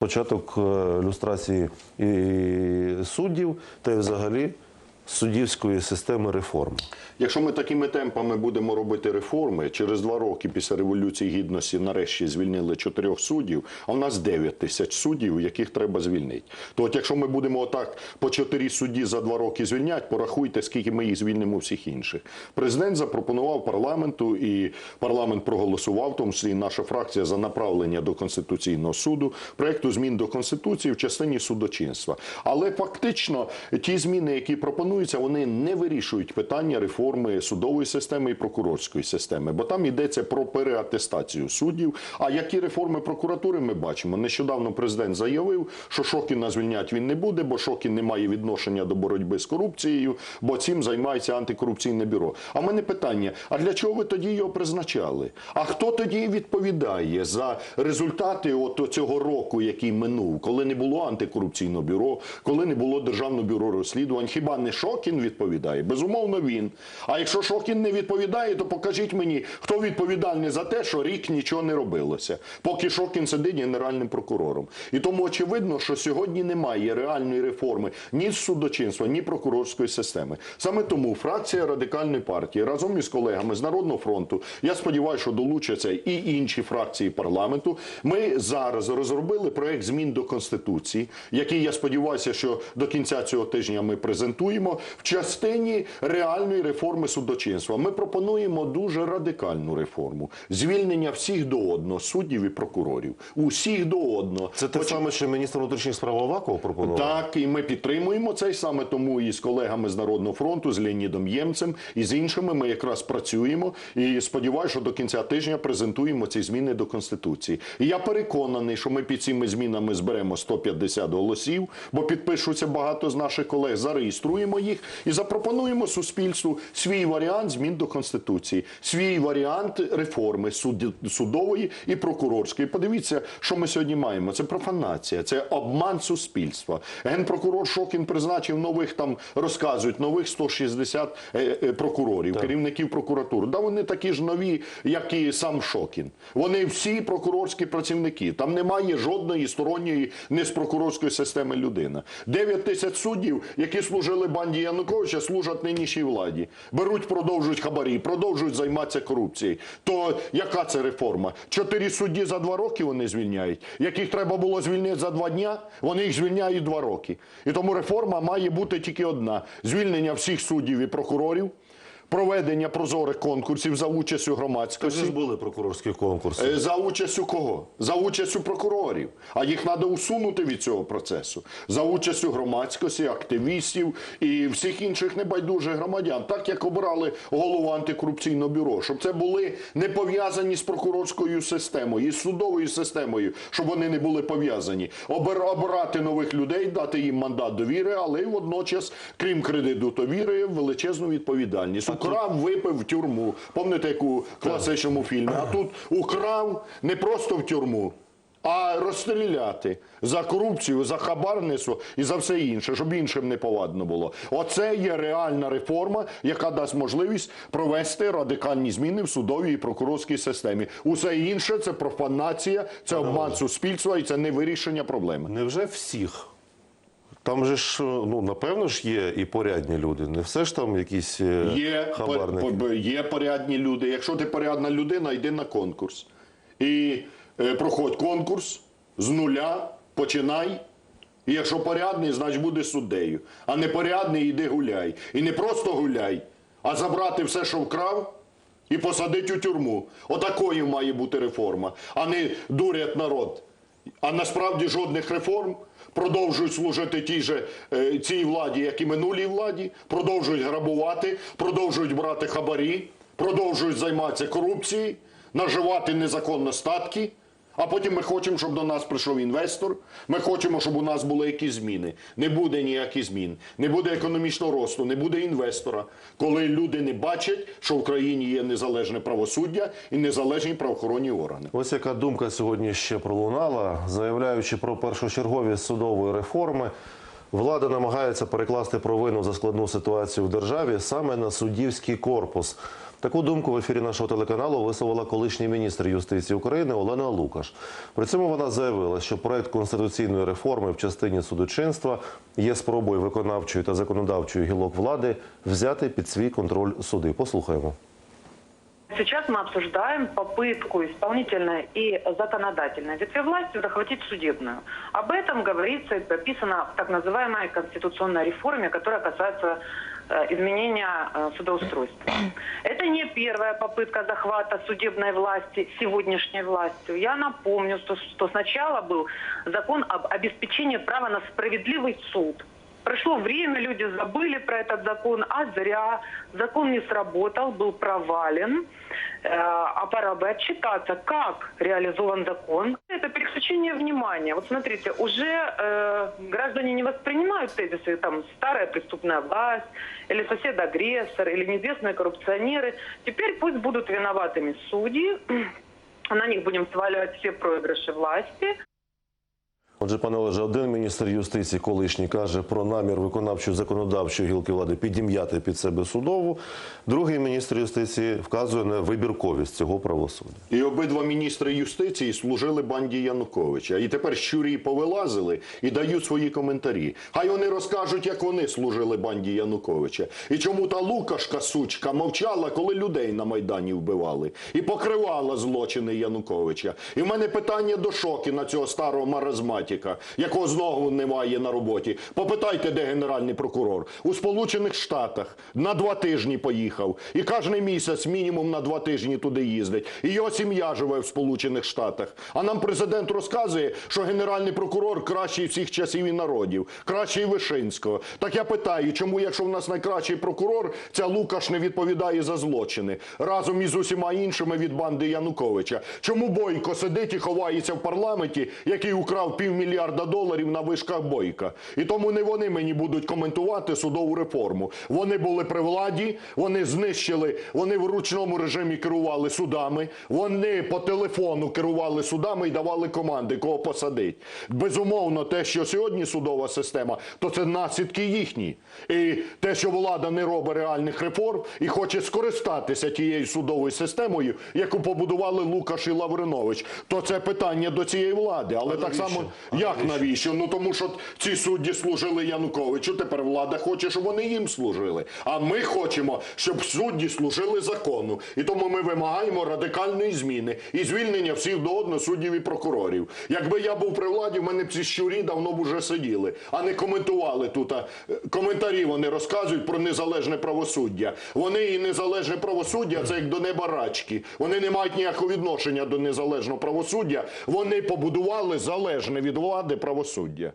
початок е, люстрації і суддів та й взагалі суддівської системи реформи. Якщо ми такими темпами будемо робити реформи, через два роки після революції гідності нарешті звільнили чотирьох суддів, а в нас 9 тисяч суддів, яких треба звільнити. То от якщо ми будемо отак по чотири судді за два роки звільняти, порахуйте, скільки ми їх звільнимо всіх інших. Президент запропонував парламенту, і парламент проголосував, в тому числі наша фракція за направлення до конституційного суду проекту змін до конституції в частині судочинства. Але фактично ті зміни, які пропонуються, вони не вирішують питання реформи судової системи і прокурорської системи, бо там йдеться про переатестацію суддів. А які реформи прокуратури ми бачимо? Нещодавно президент заявив, що Шокіна звільняти він не буде, бо Шокін не має відношення до боротьби з корупцією, бо цим займається антикорупційне бюро. А в мене питання: а для чого ви тоді його призначали? А хто тоді відповідає за результати от цього року, який минув, коли не було антикорупційного бюро, коли не було державного бюро розслідувань? Хіба не Шокін відповідає? Безумовно, він. А якщо Шокін не відповідає, то покажіть мені, хто відповідальний за те, що рік нічого не робилося, поки Шокін сидить генеральним прокурором. І тому очевидно, що сьогодні немає реальної реформи ні судочинства, ні прокурорської системи. Саме тому фракція радикальної партії разом із колегами з Народного фронту, я сподіваюся, що долучаться і інші фракції парламенту. Ми зараз розробили проект змін до конституції, який я сподіваюся, що до кінця цього тижня ми презентуємо в частині реальної реформи судочинства. Ми пропонуємо дуже радикальну реформу: звільнення всіх до одного суддів і прокурорів. Усіх до одного. Це те саме, що міністр внутрішніх справ Аваков пропонував? так, і ми підтримуємо це і саме тому і з колегами з Народного фронту, з Леонідом Ємцем і з іншими ми якраз працюємо. І сподіваюся, що до кінця тижня презентуємо ці зміни до Конституції. І я переконаний, що ми під цими змінами зберемо 150 голосів, бо підпишуться багато з наших колег, зареєструємо їх і запропонуємо суспільству свій варіант змін до Конституції, свій варіант реформи суд- судової і прокурорської. Подивіться, що ми сьогодні маємо. Це профанація, це обман суспільства. Генпрокурор Шокін призначив нових там розказують нових 160 е, е, прокурорів, керівників прокуратури. Да вони такі ж нові, як і сам Шокін. Вони всі прокурорські працівники. Там немає жодної сторонньої не з прокурорської системи людина. 9 тисяч суддів, які служили банді Януковича, служать нинішній владі. Беруть, продовжують хабарі, продовжують займатися корупцією. То яка це реформа? Чотири судді за два роки вони звільняють. Яких треба було звільнити за два дня, вони їх звільняють два роки. І тому реформа має бути тільки одна: звільнення всіх суддів і прокурорів, проведення прозорих конкурсів за участю громадськості. Вже ж були прокурорські конкурси. Е, За участю кого? За участю прокурорів. А їх треба усунути від цього процесу. За участю громадськості, активістів і всіх інших небайдужих громадян, так як обирали голову антикорупційного бюро, щоб це були не пов'язані з прокурорською системою, і з судовою системою, щоб вони не були пов'язані. Обир- Обирати нових людей, дати їм мандат довіри, але й водночас, крім кредиту довіри, величезну відповідальність. Украв, випив в тюрму. Пам'ятаєте, як у класичному фільмі? А тут украв не просто в тюрму. А розстріляти за корупцію, за хабарництво і за все інше, щоб іншим не повадно було. Оце є реальна реформа, яка дасть можливість провести радикальні зміни в судовій і прокурорській системі. Усе інше це профанація, це обман суспільства і це не вирішення проблеми. Невже всіх? Там же ж, ну, напевно ж є і порядні люди. Не все ж там якісь е, Є, хабарники. по- по- є порядні люди. Якщо ти порядна людина, йди на конкурс. І е, проходь конкурс з нуля, починай. І якщо порядний, значить буде суддею. А не порядний, іди гуляй. І не просто гуляй, а забрати все, що вкрав, і посадити у тюрму. Отакою має бути реформа, а не дурять народ. А насправді жодних реформ продовжують служити тій же е, цій владі, як і минулій владі, продовжують грабувати, продовжують брати хабарі, продовжують займатися корупцією, наживати незаконно статки. А потім ми хочемо, щоб до нас прийшов інвестор. Ми хочемо, щоб у нас були якісь зміни. Не буде ніяких змін, не буде економічного росту, не буде інвестора, коли люди не бачать, що в країні є незалежне правосуддя і незалежні правоохоронні органи. Ось яка думка сьогодні ще пролунала, заявляючи про першочерговість судової реформи. Влада намагається перекласти провину за складну ситуацію в державі саме на суддівський корпус. Таку думку в ефірі нашого телеканалу висловила колишній міністр юстиції України Олена Лукаш. При цьому вона заявила, що проект конституційної реформи в частині судочинства є спробою виконавчої та законодавчої гілок влади взяти під свій контроль суди. Послухаємо. Сейчас мы обсуждаем попытку исполнительной и законодательной ветви власти захватить судебную. Об этом говорится и прописано в так называемой конституционной реформе, которая касается э, изменения э, судоустройства. Это не первая попытка захвата судебной власти сегодняшней властью. Я напомню, что, что сначала был закон об обеспечении права на справедливый суд. Прошло время, люди забыли про этот закон, а зря. Закон не сработал, был провален. Э, А пора бы отчитаться, как реализован закон. Это переключение внимания. Вот смотрите, уже э, граждане не воспринимают тезисы, там, старая преступная власть, или сосед-агрессор, или неизвестные коррупционеры. Теперь пусть будут виноватыми судьи, на них будем сваливать все проигрыши власти. Отже, пане Олеже, один міністр юстиції колишній каже про намір виконавчої законодавчої гілки влади підім'яти під себе судову. Другий міністр юстиції вказує на вибірковість цього правосуддя. І обидва міністри юстиції служили банді Януковича. І тепер щурі повилазили і дають свої коментарі. Хай вони розкажуть, як вони служили банді Януковича. І чому та Лукашка сучка мовчала, коли людей на Майдані вбивали, і покривала злочини Януковича. І в мене питання до Шокіна, цього старого маразматіка, якого знову немає на роботі. Попитайте, де генеральний прокурор. У Сполучених Штатах на два тижні поїхав. І кожен місяць мінімум на два тижні туди їздить. І його сім'я живе в Сполучених Штатах. А нам президент розказує, що генеральний прокурор кращий всіх часів і народів, кращий Вишинського. Так я питаю, чому, якщо в нас найкращий прокурор, ця Лукаш не відповідає за злочини разом із усіма іншими від банди Януковича? Чому Бойко сидить і ховається в парламенті, який украв півмільярда доларів на вишках Бойка? І тому не вони мені будуть коментувати судову реформу. Вони були при владі, вони знищили, вони в ручному режимі керували судами, вони по телефону керували судами і давали команди, кого посадить. Безумовно, те, що сьогодні судова система, то це наслідки їхні. І те, що влада не робить реальних реформ і хоче скористатися тією судовою системою, яку побудували Лукаш і Лавринович, то це питання до цієї влади. Але так само, як навіщо? Ну тому що ці судді служили Януковичу. Тепер влада хоче, щоб вони їм служили. А ми хочемо, щоб судді служили закону. І тому ми вимагаємо радикальної зміни і звільнення всіх до одного суддів і прокурорів. Якби я був при владі, в мене б ці щурі давно б уже сиділи, а не коментували тут. е, Коментарі вони розказують про незалежне правосуддя. Вони і незалежне правосуддя це як до неба рачки. Вони не мають ніякого відношення до незалежного правосуддя. Вони побудували залежне від влади правосуддя.